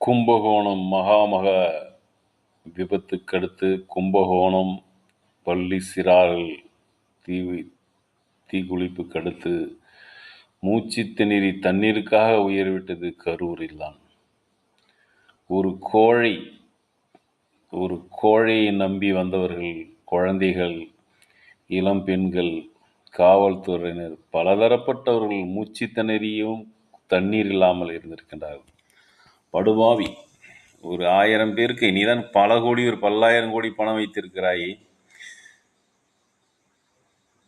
கும்பகோணம் மகாமக விபத்துக்கடுத்து கும்பகோணம் பள்ளி சிறார்கள் தீ தீக்குளிப்புக்கடுத்து மூச்சு திணறி தண்ணீருக்காக உயர்விட்டது கரூரில் தான் ஒரு கோழை ஒரு கோழையை நம்பி வந்தவர்கள் குழந்தைகள் இளம் பெண்கள் காவல்துறையினர் பலதரப்பட்டவர்கள் மூச்சு திணறியும் தண்ணீர் இல்லாமல் இருந்திருக்கின்றார்கள். படுபாவி. ஒரு ஆயிரம் பேருக்கு நீதான் பல கோடி ஒரு பல்லாயிரம் கோடி பணம் வைத்திருக்கிறாய்.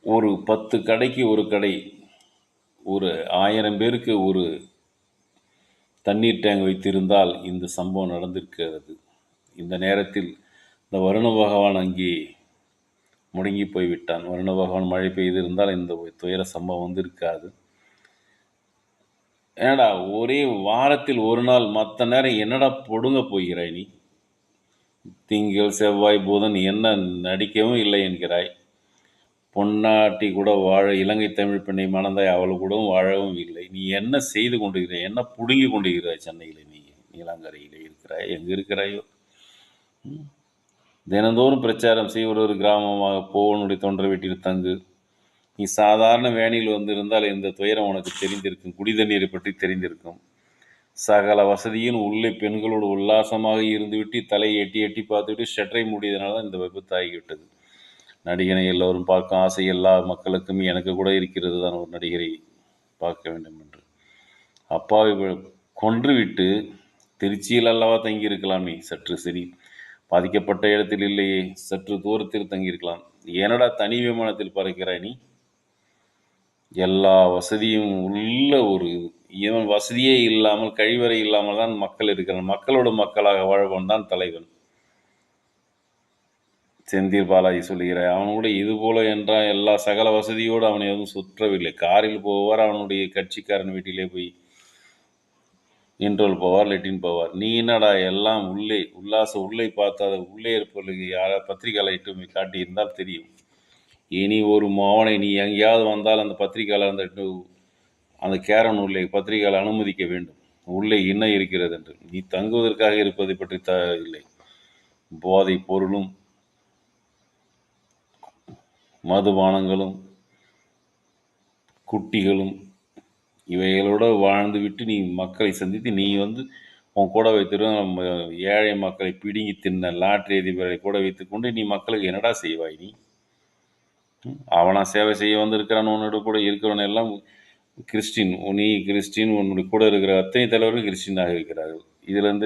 ஒரு பத்து கடைக்கு ஒரு கடை ஒரு ஆயிரம் பேருக்கு ஒரு தண்ணீர் டேங்க் வைத்திருந்தால் இந்த சம்பவம் நடந்திருக்கிறது. இந்த நேரத்தில் இந்த வருண பகவான் அங்கே முடங்கி போய்விட்டான். வருண பகவான் மழை பெய்திருந்தால் இந்த துயர சம்பவம் வந்திருக்காது. ஏடா ஒரே வாரத்தில் ஒரு நாள் மற்ற நேரம் என்னடா பொடுங்க போகிறாய் நீ? திங்கள் செவ்வாய் புதன் என்ன நடிக்கவும் இல்லை என்கிறாய். பொன்னாட்டி கூட வாழ இலங்கை தமிழ் பெண்ணை மணந்தாய் அவள் கூடவும் வாழவும் இல்லை. நீ என்ன செய்து கொண்டிருக்கிறாய்? என்ன புடுங்கி கொண்டிருக்கிறாய் சென்னையில் நீ? நீலாங்கரையில் இருக்கிறாய். எங்கே இருக்கிறாயோ? தினந்தோறும் பிரச்சாரம் செய் ஒரு ஒரு கிராமமாக போவனுடைய தொண்டரை வீட்டில் தங்கு நீ சாதாரண வேணியில் வந்திருந்தால் இந்த துயரம் உனக்கு தெரிந்திருக்கும். குடிதண்ணீரை பற்றி தெரிந்திருக்கும். சகல வசதியும் உள்ளே பெண்களோடு உல்லாசமாக இருந்துவிட்டு தலையை எட்டி எட்டி பார்த்துவிட்டு ஷட்டரை மூடியதனால தான் இந்த விபத்து ஆகிவிட்டது. நடிகனை எல்லோரும் பார்க்க ஆசை எல்லா மக்களுக்கும் எனக்கு கூட இருக்கிறது தான் ஒரு நடிகரை பார்க்க வேண்டும் என்று. அப்பாவை கொன்றுவிட்டு திருச்சியில் அல்லவா தங்கியிருக்கலாமே சற்று சரி. பாதிக்கப்பட்ட இடத்தில் இல்லையே. சற்று தூரத்தில் தங்கியிருக்கலாம். ஏனடா தனி விமானத்தில் பறக்கிறாய் நீ? எல்லா வசதியும் உள்ள ஒரு இவன் வசதியே இல்லாமல் கழிவறை இல்லாமல் தான் மக்கள் இருக்கிறான். மக்களோட மக்களாக வாழ்வன் தான் தலைவன். செந்தில் பாலாஜி சொல்லுகிறாய் அவனோட இது போல என்றால் எல்லா சகல வசதியோடு அவனை எதுவும் சுற்றவில்லை. காரில் போவார் அவனுடைய கட்சிக்காரன் வீட்டிலே போய் இன்ட்ரோல் போவார் லெட்டின் போவார். நீ என்னடா எல்லாம் உள்ளே உல்லாச உள்ளே பார்த்தாத உள்ளே இருப்பவர்களுக்கு யாரா பத்திரிகையாளர்கிட்ட காட்டியிருந்தால் தெரியும். இனி ஒரு மோவனை நீ எங்கேயாவது வந்தால் அந்த பத்திரிகையாளர் அந்த அந்த கேரன் உள்ளே பத்திரிகையாளர் அனுமதிக்க வேண்டும். உள்ளே என்ன இருக்கிறது என்று. நீ தங்குவதற்காக இருப்பதை பற்றி த இல்லை. போதை பொருளும் மதுபானங்களும் குட்டிகளும் இவைகளோட வாழ்ந்து விட்டு நீ மக்களை சந்தித்து நீ வந்து உன் கூட வைத்திருக்க நம்ம ஏழை மக்களை பிடுங்கி தின்ன லாட்ரி அதிபரை கூட வைத்துக்கொண்டு நீ மக்களுக்கு என்னடா செய்வாய் நீ? அவனா சேவை செய்ய வந்திருக்கிறான் உன்னோட கூட இருக்கிறவன் எல்லாம் கிறிஸ்டின் நீ கிறிஸ்டின் உன்னுடைய கூட இருக்கிற அத்தனை தலைவர்கள் கிறிஸ்டினாக இருக்கிறார்கள். இதுலேருந்து